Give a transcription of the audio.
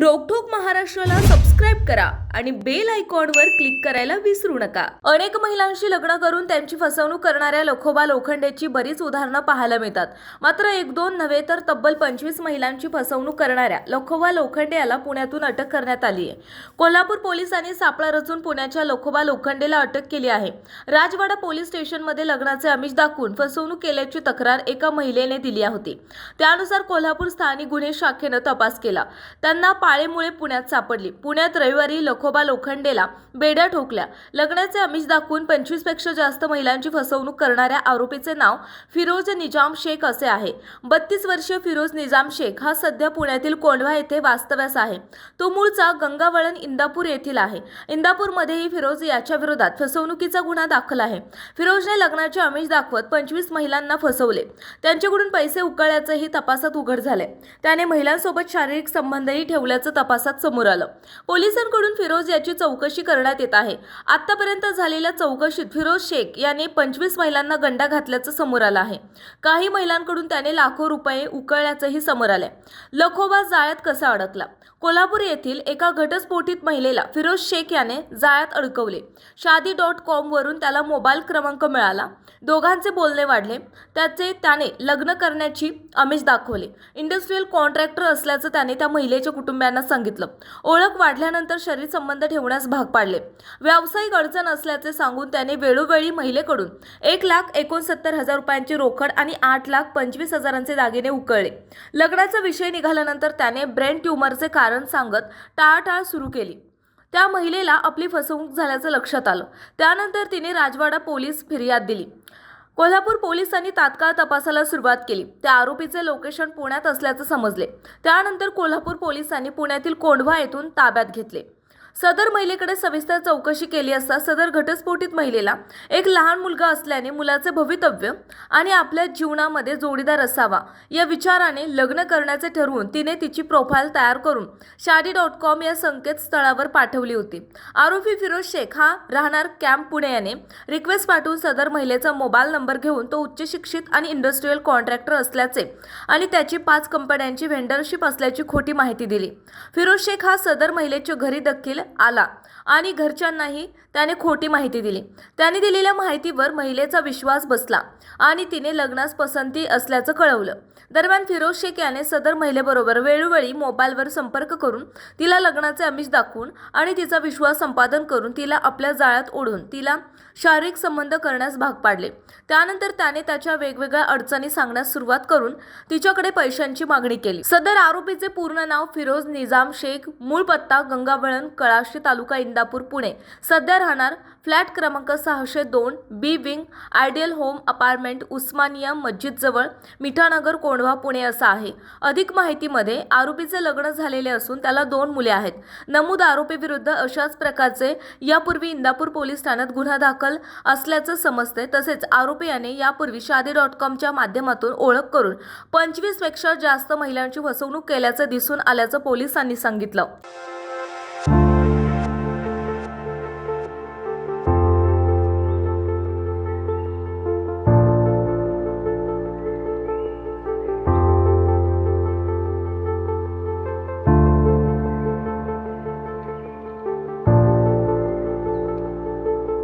रोकठोक महाराष्ट्राला सबस्क्राईब करा आणि बेल आयकॉनवर क्लिक करायला विसरू नका. अनेक महिलांशी लग्न करून त्यांची फसवणूक करणाऱ्या लखोबा लोखंडेची बरीच उदाहरणं पाहायला मिळतात. मात्र एक दोन नव्हे तर तब्बल पंचवीस महिलांची फसवणूक करणाऱ्या लखोबा लोखंडे याला पुण्यातून अटक करण्यात आली आहे. कोल्हापूर पोलिसांनी सापळा रचून पुण्याच्या लखोबा लोखंडेला अटक केली आहे. राजवाडा पोलीस स्टेशनमध्ये लग्नाचे आमिष दाखवून फसवणूक केल्याची तक्रार एका महिलेने दिली होती. त्यानुसार कोल्हापूर स्थानिक गुन्हे शाखेनं तपास केला. त्यांना पाळेमुळे पुण्यात सापडली. पुण्यात रविवारी लखोबा लोखंडेला बेड्या ठोकल्या. लग्नाचे आमिष दाखवून पंचवीसपेक्षा जास्त महिलांची फसवणूक करणाऱ्या आरोपीचे नाव फिरोज निजाम शेख असे आहे. बत्तीस वर्षीय फिरोज निजाम शेख हा सध्या पुण्यातील कोंढवा येथे वास्तव्यास आहे. तो मूळचा गंगावळण इंदापूर येथील आहे. इंदापूरमध्येही फिरोज याच्या विरोधात फसवणुकीचा गुन्हा दाखल आहे. फिरोजने लग्नाचे आमिष दाखवत पंचवीस महिलांना फसवले. त्यांच्याकडून पैसे उकळल्याचंही तपासात उघड झाले त्याने महिलांसोबत शारीरिक संबंधही ठेवले असल्याचं तपासात समोर आलं. पोलिसांकडून फिरोज याची चौकशी करण्यात येत आहे. आतापर्यंत झालेल्या चौकशीत फिरोज शेख याने पंचवीस महिलांना गंडा घातल्याचं समोर आलं आहे. काही महिलांकडून त्याने लाखो रुपये उकळल्याचंही समोर आलंय. लखोबा जाळ्यात कसा अडकला? कोल्हापूर येथील एका घटस्फोटीत महिलेला फिरोज शेख याने जाळ्यात अडकवले. शादी डॉट कॉम वरून त्याला मोबाईल क्रमांक मिळाला. दोघांचे बोलणे वाढले. त्याचे त्याने लग्न करण्याची आमिष दाखवले. इंडस्ट्रीयल कॉन्ट्रॅक्टर असल्याचं त्याने त्या महिलेच्या कुटुंबियांना सांगितलं. ओळख वाढल्यानंतर शरीर संबंध ठेवण्यास भाग पाडले. व्यावसायिक अडचण असल्याचे सांगून त्याने वेळोवेळी महिलेकडून एक लाख एकोणसत्तर हजार रुपयांची रोकड आणि आठ लाख पंचवीस हजारांचे दागिने उकळले. लग्नाचा विषय निघाल्यानंतर त्याने ब्रेन ट्यूमरचे कारण सांगत टाळाटाळ सुरू केली. त्या महिलेला आपली फसवणूक झाल्याचं लक्षात आलं. त्यानंतर तिने राजवाडा पोलीस फिर्याद दिली. कोल्हापूर पोलिसांनी तात्काळ तपासाला सुरुवात केली. त्या आरोपीचे लोकेशन पुण्यात असल्याचं समजले. त्यानंतर कोल्हापूर पोलिसांनी पुण्यातील कोंढवा येथून ताब्यात घेतले. सदर महिलेकडे सविस्तर चौकशी केली असता सदर घटस्फोटित महिलेला एक लहान मुलगा असल्याने मुलाचे भवितव्य आणि आपल्या जीवनामध्ये जोडीदार असावा या विचाराने लग्न करण्याचे ठरवून तिने तिची प्रोफाईल तयार करून शादी डॉट कॉम या संकेतस्थळावर पाठवली होती. आरोपी फिरोज शेख हा राहणार कॅम्प पुणे याने रिक्वेस्ट पाठवून सदर महिलेचा मोबाईल नंबर घेऊन तो उच्च शिक्षित आणि इंडस्ट्रीयल कॉन्ट्रॅक्टर असल्याचे आणि त्याची पाच कंपन्यांची व्हेंडरशिप असल्याची खोटी माहिती दिली. फिरोज शेख हा सदर महिलेच्या घरी देखील आला. आणि घरच्यांनाही त्याने खोटी माहिती दिली. त्याने दिलेल्या माहितीवर महिलेचा विश्वास बसला आणि तिने लग्नास पसंती असल्याचं कळवलं. दरम्यान फिरोज शेख याने सदर महिलेबरोबर वेळोवेळी मोबाईलवर संपर्क करून तिला लग्नाचे आमिष दाखवून आणि तिचा विश्वास संपादन करून तिला आपल्या जाळ्यात ओढून तिला शारीरिक संबंध करण्यास भाग पाडले. त्यानंतर त्याने त्याच्या वेगवेगळ्या अडचणी सांगण्यास सुरुवात करून तिच्याकडे पैशांची मागणी केली. सदर आरोपीचे पूर्ण नाव फिरोज निजाम शेख मूळ पत्ता गंगावळण कळाशी तालुका इंदापूर पुणे. सध्या राहणार फ्लॅट क्रमांक सहाशे दोन B wing ideal home apartment Osmania मस्जिदजवळ Mithanagar Kondhwa Pune असा आहे. अधिक माहितीमध्ये आरोपीचे लग्न झालेले असून त्याला दोन मुले आहेत. नमूद आरोपीविरुद्ध अशाच प्रकारचे यापूर्वी इंदापूर पोलीस ठाण्यात गुन्हा दाखल असल्याचं समजते तसेच आरोपी याने यापूर्वी शादी डॉट कॉमच्या माध्यमातून ओळख करून पंचवीसपेक्षा जास्त महिलांची फसवणूक केल्याचं दिसून आल्याचं पोलिसांनी सांगितलं.